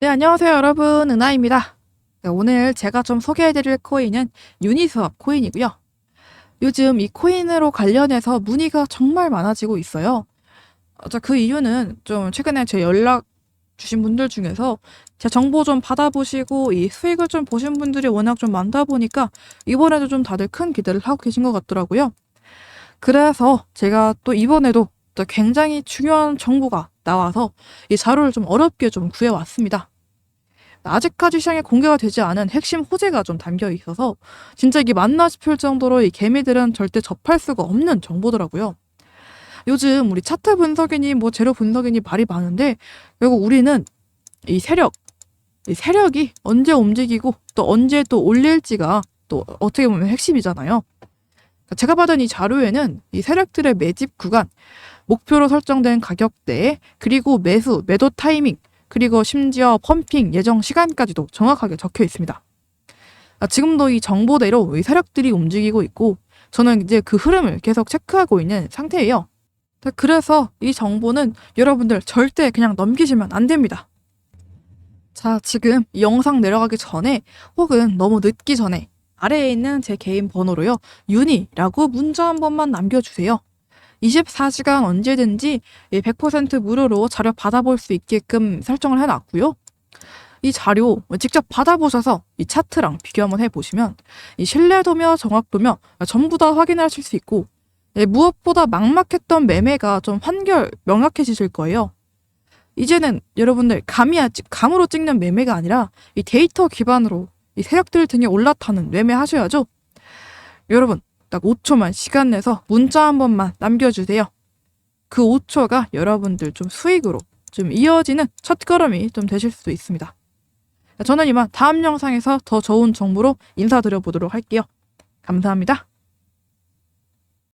네, 안녕하세요, 여러분. 은하입니다. 네, 오늘 제가 좀 소개해드릴 코인은 유니스왑 코인이고요. 요즘 이 코인으로 관련해서 문의가 정말 많아지고 있어요. 어, 저그 이유는 좀 최근에 제 연락 주신 분들 중에서 제 정보 좀 받아보시고 이 수익을 좀 보신 분들이 워낙 좀 많다 보니까 이번에도 좀 다들 큰 기대를 하고 계신 것 같더라고요. 그래서 제가 또 이번에도 또 굉장히 중요한 정보가 나와서 이 자료를 좀 어렵게 좀 구해왔습니다. 아직까지 시장에 공개가 되지 않은 핵심 호재가 좀 담겨 있어서 진짜 이게 맞나 싶을 정도로 이 개미들은 절대 접할 수가 없는 정보더라고요. 요즘 우리 차트 분석이니 뭐 재료 분석이니 말이 많은데 결국 우리는 이 세력, 이 세력이 언제 움직이고 또 언제 또 올릴지가 또 어떻게 보면 핵심이잖아요. 제가 받은 이 자료에는 이 세력들의 매집 구간, 목표로 설정된 가격대, 그리고 매수, 매도 타이밍, 그리고 심지어 펌핑 예정 시간까지도 정확하게 적혀 있습니다. 아, 지금도 이 정보대로 이 세력들이 움직이고 있고 저는 이제 그 흐름을 계속 체크하고 있는 상태예요. 네, 그래서 이 정보는 여러분들 절대 그냥 넘기시면 안 됩니다. 자, 지금 이 영상 내려가기 전에 혹은 너무 늦기 전에 아래에 있는 제 개인 번호로요. 윤희라고 문자 한 번만 남겨주세요. 24시간 언제든지 100% 무료로 자료 받아볼 수 있게끔 설정을 해놨고요. 이 자료 직접 받아보셔서 이 차트랑 비교 한번 해보시면 이 신뢰도며 정확도며 전부 다 확인하실 수 있고 예, 무엇보다 막막했던 매매가 좀 한결 명확해지실 거예요. 이제는 여러분들 감이 아직 감으로 찍는 매매가 아니라 이 데이터 기반으로 이 세력들 등에 올라타는 매매 하셔야죠. 여러분 딱 5초만 시간 내서 문자 한 번만 남겨주세요. 그 5초가 여러분들 좀 수익으로 좀 이어지는 첫 걸음이 좀 되실 수도 있습니다. 저는 이만 다음 영상에서 더 좋은 정보로 인사드려 보도록 할게요. 감사합니다.